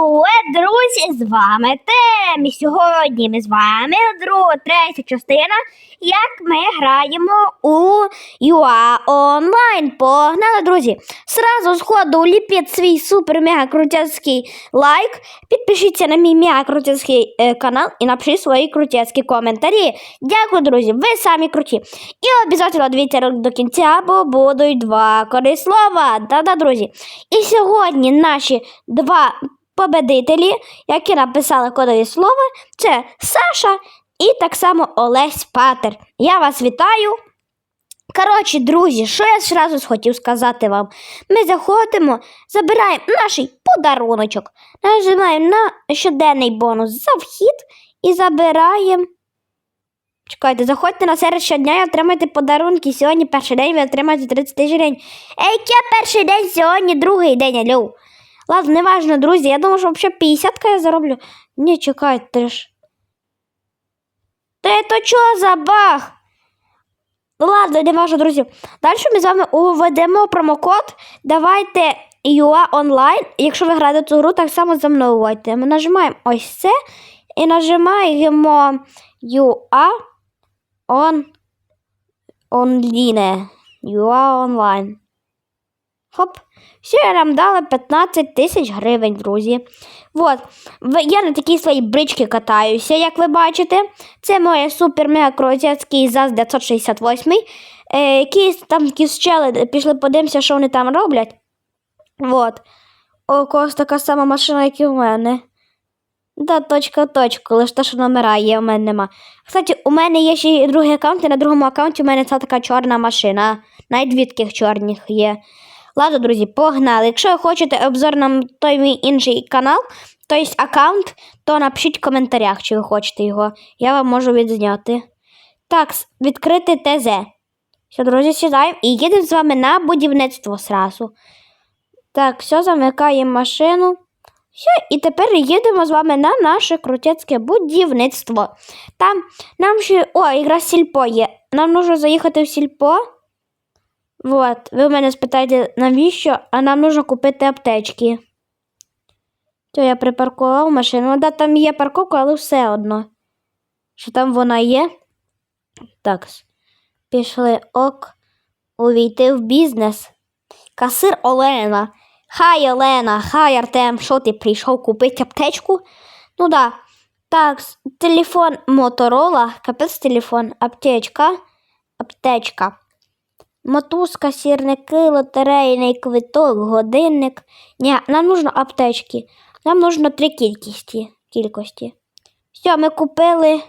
Привет, друзі! З вами Тем. І сьогодні ми з вами друга, третя частина, як ми граємо у UA Online. Погнали, друзі! Сразу з ходу ліпіть свій супер мега крутецький лайк, підпишіться на мій мега крутецький е, канал і напишіть свої крутецькі коментарі. Дякую, друзі! Ви самі круті. І обов'язково дивіться до кінця, бо будуть два корислова. Да-да, друзі. І сьогодні наші два победителі, які написали кодові слова, це Саша і так само Олесь Патер. Я вас вітаю. Коротше, друзі, що я зразу хотів сказати вам. Ми заходимо, забираємо наш подаруночок, нажимаємо на щоденний бонус за вхід і забираємо. Чекайте, заходьте на серед щодня і отримайте подарунки. Сьогодні перший день ви отримаєте 30 тисяч гривень. Ей, яке перший день, сьогодні другий день, алло. Ладно, неважно, друзі. Я думаю, що взагалі 50 я зароблю. Ні, чекайте ж. Та то чого за баг? Ну ладно, не важно, друзі. Далі ми з вами уведемо промокод. Давайте UA онлайн. Якщо ви граєте цю гру, так само за мною вводьте. Ми нажимаємо ось це і нажимаємо UA on online. UA онлайн. Хоп. Все, нам дали 15 тисяч гривень, друзі. От. Я на такій своїй бричці катаюся, як ви бачите. Це моє супер мега крутецький ЗАЗ 968. Е, якісь там якісь чели, пішли подивимося, що вони там роблять. От. О, когось така сама машина, як і у мене. Да, точка, точка, лише те, що номера є, у мене нема. Кстати, у мене є ще другий аккаунт, і на другому аккаунті у мене ця така чорна машина. Навіть дві таких чорних є. Ладно, друзі, погнали. Якщо ви хочете обзор на той мій інший канал, тобто аккаунт, то напишіть в коментарях, чи ви хочете його. Я вам можу відзняти. Так, відкрити ТЗ. Все, друзі, сідаємо і їдемо з вами на будівництво сразу. Так, все, замикаємо машину. Все, і тепер їдемо з вами на наше крутецьке будівництво. Там нам ще. О, якраз сільпо є. Нам нужно заїхати в сільпо. Вот, ви в мене спитаєте, навіщо? А нам нужно купити аптечки. То я припаркував машину. Ну, да, там є парковка, але все одно. Що там вона є? Так. Пішли ок. Увійти в бізнес. Касир Олена. Хай Олена, хай Артем, що ти прийшов купити аптечку? Ну да. Так, телефон Моторола, капець телефон, аптечка, аптечка. Мотузка, сірники, лотерейний квиток, годинник. Ні, нам нужно аптечки. Нам нужно три кількості. кількості. Все, ми купили.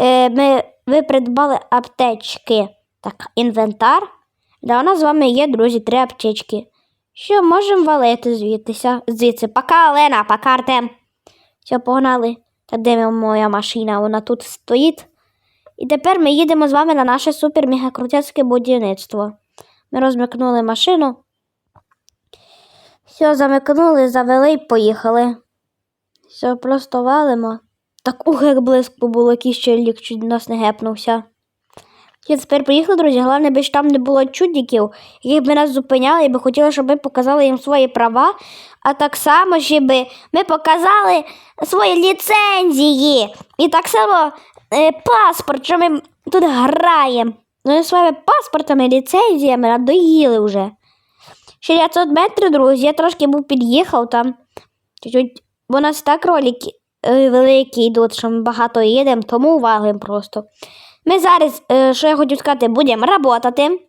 Е, ми, ви придбали аптечки. Так, інвентар. Да, у нас з вами є, друзі, три аптечки. Що, можемо валити звідтися, звідси. Пока, Олена, пока, Артем. Все, погнали. Та де моя машина? Вона тут стоїть. І тепер ми їдемо з вами на наше супер мегакрутецьке будівництво. Ми розмикнули машину. Все, замикнули, завели і поїхали. Все, просто валимо. Так ух, як близько було, якийсь лік чуть нас не гепнувся. І тепер поїхали, друзі. Головне, би там не було чудників, які б нас зупиняли і би хотіли, щоб ми показали їм свої права. А так само, щоб ми показали свої ліцензії. І так само е, паспорт, що ми тут граємо. Ну, і своїми паспортами, ліцензіями надоїли вже. 600 метрів, друзі, я трошки був під'їхав там. Чуть-чуть, бо у нас так ролики е, великі йдуть, що ми багато їдемо, тому валимо просто. Ми зараз, е, що я хочу сказати, будемо працювати.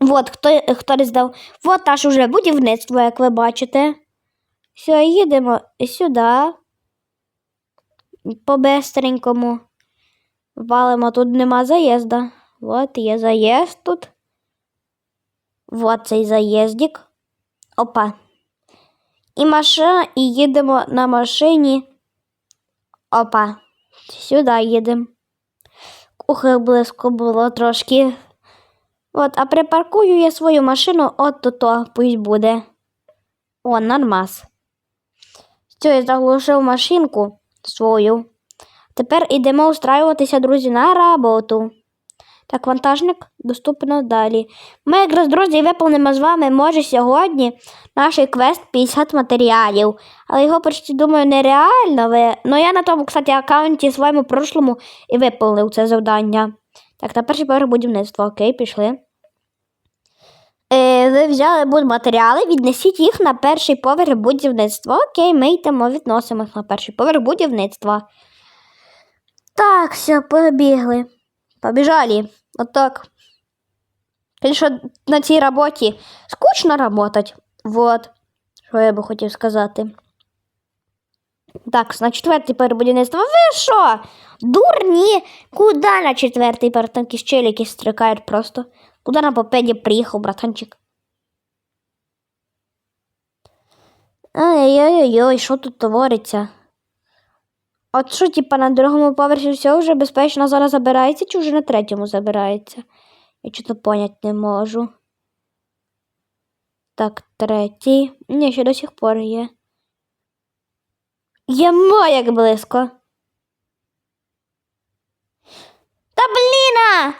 От, хто, хто не здав. От наше вже будівництво, як ви бачите. Все, їдемо сюди. По-бестренькому. Валимо, тут нема заїзда. От є заїзд тут. Вот цей заїздик. Опа. І машина, і їдемо на машині. Опа. Сюди їдемо. Ух, як близько було трошки. От, а припаркую я свою машину от то то пусть буде. О, нормас. Все, я заглушив машинку свою. Тепер ідемо устраюватися, друзі, на роботу. Так, вантажник доступно далі. Ми якраз, друзі, виповнимо з вами, може, сьогодні наш квест 50 матеріалів. Але його почти, думаю, нереально. Ви... Ну, я на тому, кстати, аккаунті своєму прошлому і виповнив це завдання. Так, на перший поверх будівництва. Окей, пішли. Е, ви взяли будматеріали, віднесіть їх на перший поверх будівництва. Окей, ми йдемо, відносимо їх на перший поверх будівництва. Так, все, побігли. Побіжали. Отак. Конечно, на цій роботі скучно работать. Вот. Що я би хотів сказати. Так, на четвертий поверх будівництва. Ви що? Дурні? Куда на четвертий поверх? Там челіки стрикають просто. Куда на попеді приїхав, братанчик? Ой-ой-ой, що тут твориться? От що, типа, на другому поверсі все вже безпечна зона забирається, чи вже на третьому забирається? Я чого понять не можу. Так, третій. Ні, ще до сих пор є. Ємо, як близько. Та бліна!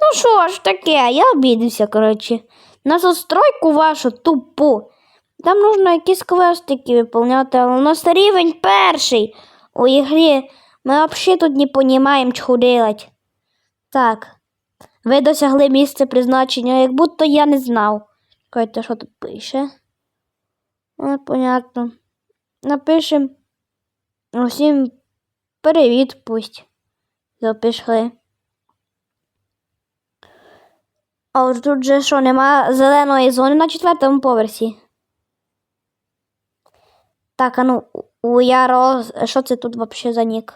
Ну що ж таке, я обідався, коротше. На застройку вашу тупу. Там нужно якісь квестики виповняти, але у нас рівень перший у ігрі. Ми взагалі тут не розуміємо, що делать. Так. Ви досягли місця призначення, як будто я не знав. Чекайте, що тут пише? Непонятно. Напишем. Усім привіт пусть. Запишли. А тут же що, нема зеленої зони на четвертому поверсі. Так, а ну, у Яро, що це тут вообще за нік?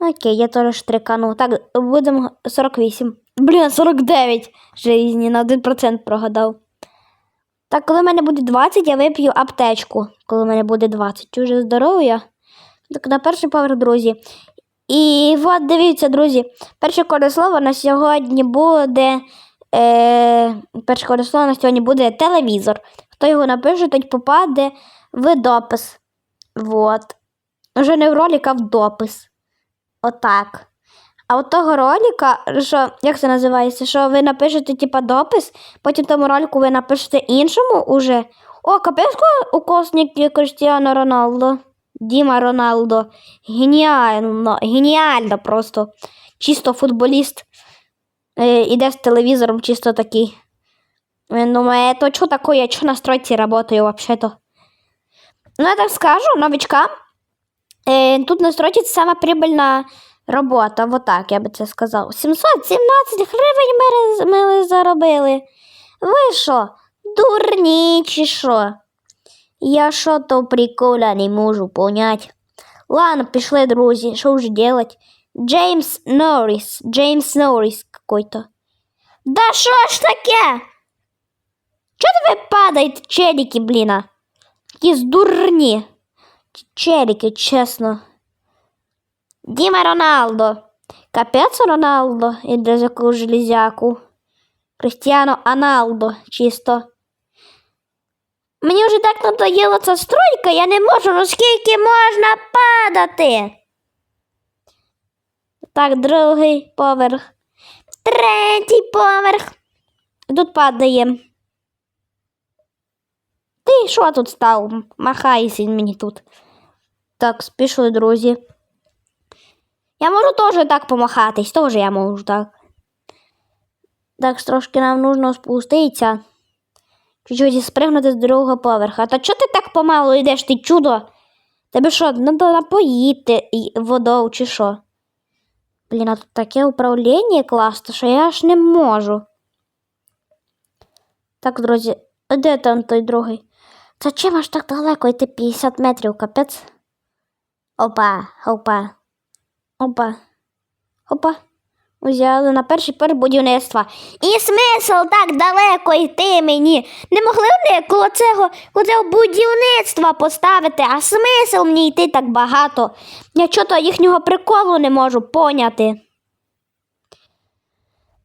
Окей, я теж штрикану. Так, будемо 48. Блін, 49 жизні, на 1% прогадав. Так, коли в мене буде 20, я вип'ю аптечку. Коли в мене буде 20. Уже здоров'я. Так, на перший поверх, друзі. І от дивіться, друзі, перше користслово на сьогодні буде. Е, перше користслово на сьогодні буде телевізор. Хто його напише, той попаде в допис. Вот. Вже не в ролик, а в допис. Отак. А от того ролика, що, як це називається, що ви напишете, типа, допис, потім тому ролику ви напишете іншому уже. О, капець у косник Кристіано Роналдо. Діма Роналдо. Геніально, геніально просто. Чисто футболіст. Е, іде з телевізором чисто такий. Він думає, то що таке, я що на стройці работаю вообще-то. Ну, я так скажу, новичкам. Е, тут на стройці це сама прибильна робота, вот так я би це сказав. 717 гривень ми, ми заробили. Ви що, дурні чи що? Я що то приколя не можу понять. Ладно, пішли, друзі, що вже делать? Джеймс Норріс, Джеймс Норріс какой-то. Да що ж таке? Чого ви падаєте, челіки, бліна? Якісь дурні. Челіки, чесно. Діма Роналдо. Капець Роналдо іде за яку железяку. Кристіано Аналдо, чисто. Мені вже так надоїла ця стройка, я не можу, ну скільки можна падати. Так, другий поверх. Третій поверх. Тут падаємо. Ти що тут став? Махайся мені тут. Так, спішли, друзі. Я можу теж так помахатись, теж я можу так. Так, трошки нам нужно спуститися. Чуть-чуть спригнути з другого поверха. Та чого ти так помало йдеш, ти чудо? Тебе що, треба напоїти водою чи що? Блін, а тут таке управління класне, що я аж не можу. Так, друзі, де там той другий? Та чим аж так далеко йти 50 метрів, капець? Опа, опа, опа, опа. Взяли на перший поверх будівництва. І смисл так далеко йти мені. Не могли вони коло цього, коло цього будівництва поставити, а смисл мені йти так багато. Я чого їхнього приколу не можу поняти.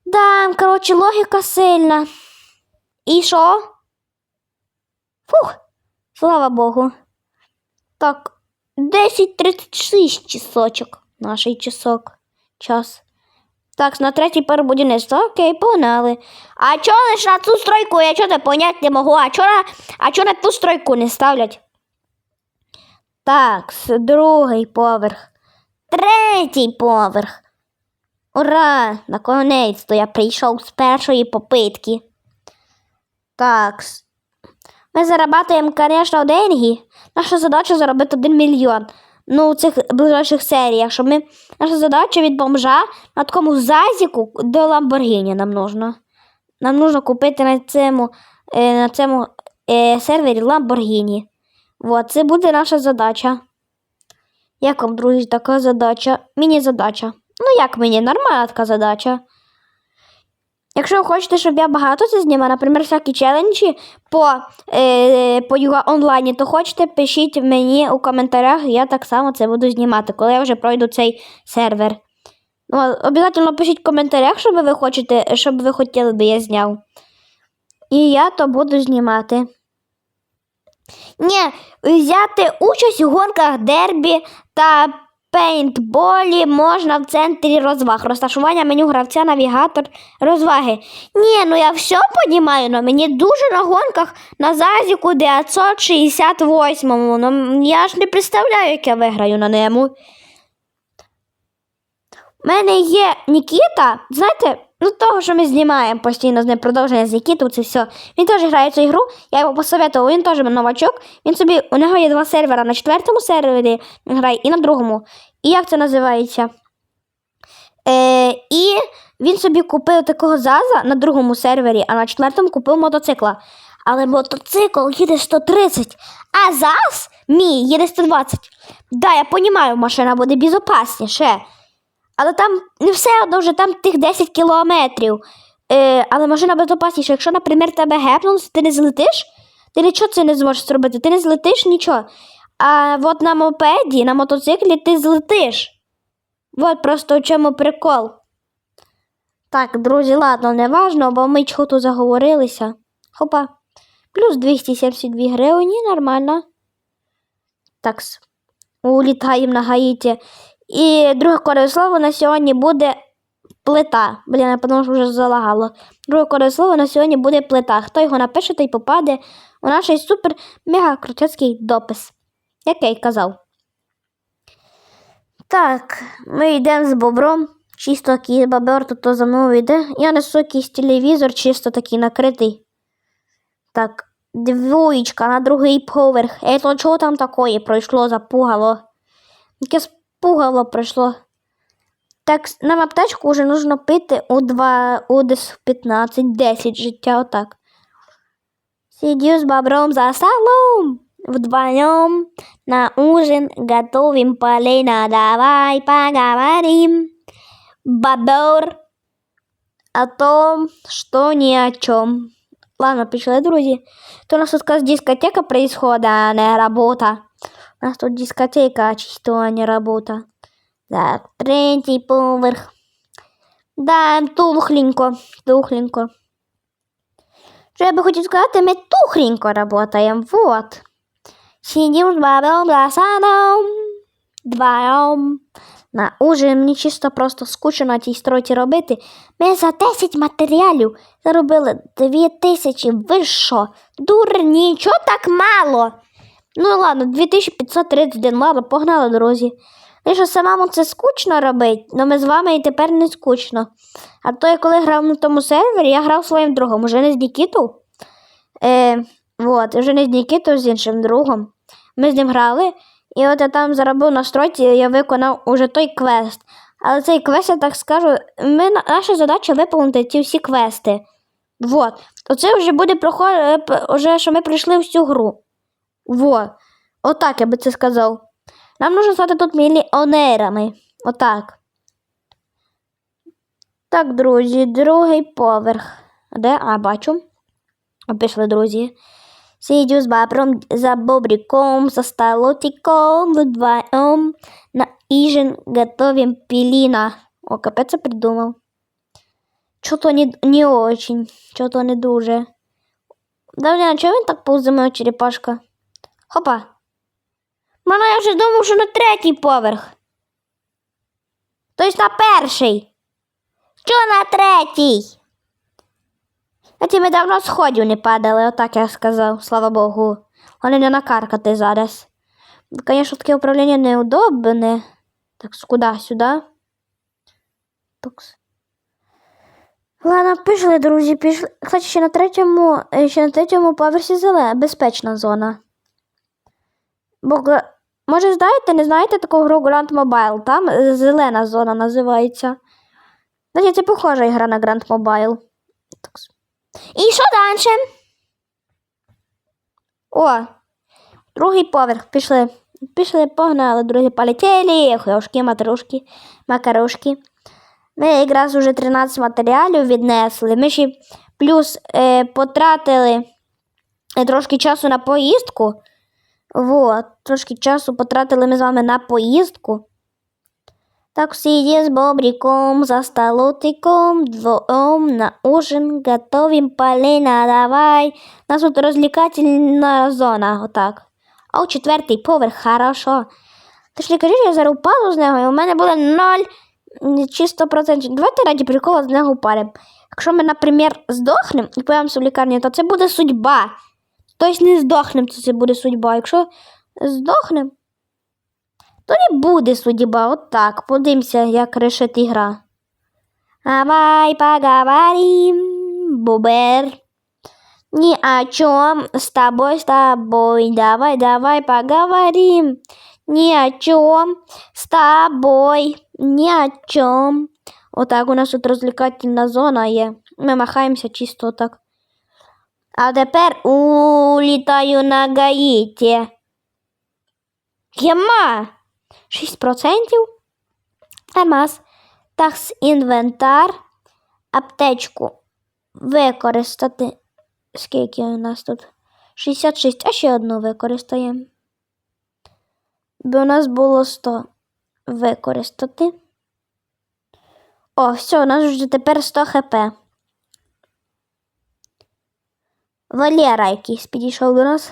Да, коротше, логіка сильна. І що? Фух, слава Богу. Так, 10.36 часочок. наш часок. Час. Так, на третій пер будівництво. Окей, погнали. А чого лиш на цю стройку? Я чого не понять не можу. А чого на, а чого на ту стройку не ставлять? Так, другий поверх. Третій поверх. Ура! Наконець-то я прийшов з першої попитки. Так. Ми зарабатуємо, звісно, деньги. Наша задача заробити 1 мільйон. Ну, у цих ближайших серіях, щоб ми. Наша задача від бомжа на такому зазіку до Ламборгіні нам нужно. Нам нужно купити на цьому, е, на цьому е, сервері Ламборгіні. Вот, це буде наша задача. Як вам, друзі, така задача? Міні-задача. Ну, як мені, нормальна така задача. Якщо ви хочете, щоб я багато це знімав, наприклад, всякі челенджі по, е, по Юга онлайні, то хочете, пишіть мені у коментарях, я так само це буду знімати, коли я вже пройду цей сервер. Ну, обов'язково пишіть в коментарях, що ви хочете, щоб ви хотіли би я зняв. І я то буду знімати. Ні, взяти участь у гонках дербі та пейнтболі можна в центрі розваг. Розташування меню гравця, навігатор, розваги. Ні, ну я все понімаю, але мені дуже на гонках на Зазіку 968-му. Ну, я ж не представляю, як я виграю на ньому. У мене є Нікіта, знаєте, ну того, що ми знімаємо постійно з ним продовження з Нікітою, це все. Він теж грає цю ігру, я його посоветував, він теж новачок. Він собі, у нього є два сервера. На четвертому сервері він грає і на другому. І як це називається? Е, і він собі купив такого заза на другому сервері, а на четвертому купив мотоцикла. Але мотоцикл їде 130, а заз мій їде 120. Да, я розумію, машина буде безпечніше. Але там не все одно вже там тих 10 кілометрів. Е, але машина безпечніша. Якщо, наприклад, тебе гепнуть, ти не злетиш, ти нічого це не зможеш зробити. Ти не злетиш нічого. А от на мопеді, на мотоциклі ти злетиш. От просто в чому прикол. Так, друзі, ладно, не важно, бо ми чого тут заговорилися. Хопа. Плюс 272 гривні, нормально. Такс. Улітаємо на Гаїті. І друге кодове слово на сьогодні буде плита. Блін, я подумала, що вже залагало. Друге кодове слово на сьогодні буде плита. Хто його напише, той попаде у наш супер мега крутецький допис. Як я й казав. Так, ми йдемо з бобром. Чисто такий бобер то за мною йде. Я несу якийсь телевізор, чисто такий накритий. Так, двоєчка на другий поверх. Е, то чого там такое пройшло, запугало? Яке спугало пройшло. Так, нам аптечку вже нужно пити у 2, у десь в 15-10 життя, отак. Сидю с бобром за столом, вдвоем на ужин готовим полено, давай поговорим. Бобер о том, что ни о чем. Ладно, пішли, друзі. То у нас тут дискотека происходит, а не работа. У нас тут дискотека, чисто, а не работа. Так, третій поверх. Да, тухленько, тухленько. Що я би хотів сказати, ми тухленько работаем, вот. Сидим с бабом за садом. На ужин мені чисто просто скучно тій стройці робити. Ми за 10 матеріалів заробили 2 тисячі. Ви що? Дурні, чого так мало? Ну ладно, 2531, ладно, погнали, друзі. І що самому це скучно робити, але ми з вами і тепер не скучно. А то я коли грав на тому сервері, я грав своїм другом, уже не з Нікіту. Е, вот, вже не з Нікіту, з іншим другом. Ми з ним грали, і от я там заробив на стройці, я виконав уже той квест. Але цей квест, я так скажу, ми, наша задача виповнити ці всі квести. Вот. Оце вже буде проходити, вже, що ми пройшли всю гру. Вот. Отак я би це сказав. Нам нужно стати тут мільйонерами. Отак. Так, друзі, другий поверх. Де? А, бачу. Пішли, друзі. Сидю з бабром за бобриком, за столотиком, вдвоем на ужин готовим пилина. О, капець я придумав. Чого-то не, не очень, чого-то не дуже. Давня, чого він так повзе моя черепашка? Хопа. Мама, я вже думав, що на третій поверх. Тобто на перший. Що на третій? А ті ми давно сходів не падали, отак я сказав, слава Богу. Вони не накаркати зараз. Звісно, таке управління неудобне. Так, куди? Сюди? Тукс. Ладно, пішли, друзі, пішли. Кстати, ще на третьому, е, ще на третьому поверсі зелена, безпечна зона. Бо, може, знаєте, не знаєте таку гру Grand Mobile? Там е, зелена зона називається. Значить, це похожа ігра на Grand Mobile. І що далі? О, другий поверх. Пішли. Пішли, погнали, друзі, полетіли. Хошки, матрушки, макарошки. Ми якраз уже 13 матеріалів віднесли. Ми ще плюс е, потратили е, трошки часу на поїздку. Вот, трошки часу потратили ми з вами на поїздку. Так сидя с бобриком за столотиком, вдвоем на ужин готовим Полина, давай. У нас тут розвлекательна зона, отак. А у четвертий поверх, хорошо. Ти ж не кажи, я зараз упаду з нього, і у мене буде ноль м, чисто процентів. Давайте раді приколу з нього упадемо. Якщо ми, наприклад, здохнемо і появимося в лікарні, то це буде судьба. Тобто не здохнемо, то це буде судьба. Якщо здохнемо, то не буде судьба. От так. Подивимося, як рішить ігра. Давай поговорим, бубер. Ни о чем с тобой, с тобой. Давай, давай поговорим. Ни о чем с тобой. Ни о чем. Отак у нас тут розвлекательна зона є. Ми махаємося чисто так. А тепер улітаю на Гаїті. Єма! 6%. Нормас. Такс інвентар. Аптечку використати. Скільки у нас тут? 66, а ще одну використаємо. Бо у нас було 100 використати. О, все, у нас вже тепер 100 хп. Валера якийсь підійшов до нас.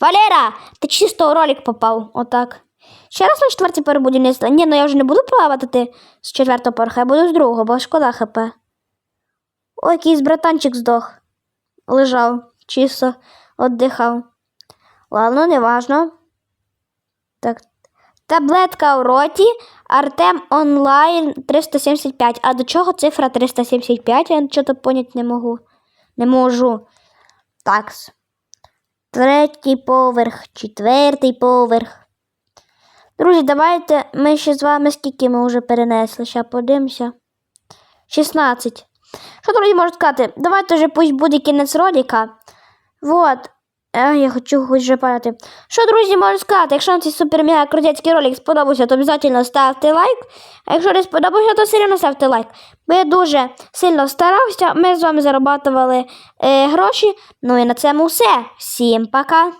Валера, ти чисто у ролик попав. Отак. Ще раз на четвертій поверх будівництва. Ні, ну я вже не буду плавати ти з четвертого поверха, я буду з другого, бо шкода хп. Ой, якийсь братанчик здох. Лежав, чисто віддихав. Ладно, не важно. Так. Таблетка в роті. Артем онлайн 375. А до чого цифра 375? Я нічого поняти не можу. Не можу. Такс. Третій поверх, четвертий поверх. Друзі, давайте ми ще з вами скільки ми вже перенесли. Ще подивимося. 16. Що, друзі, можу сказати? Давайте вже пусть буде кінець ролика. Вот. Е, я хочу хоч вже парати. Що, друзі, можу сказати? Якщо вам цей супер мега крутецький ролик сподобався, то обов'язково ставте лайк. А якщо не сподобався, то все одно ставте лайк. Бо я дуже сильно старався. Ми з вами зарабатували е, гроші. Ну і на цьому все. Всім пока!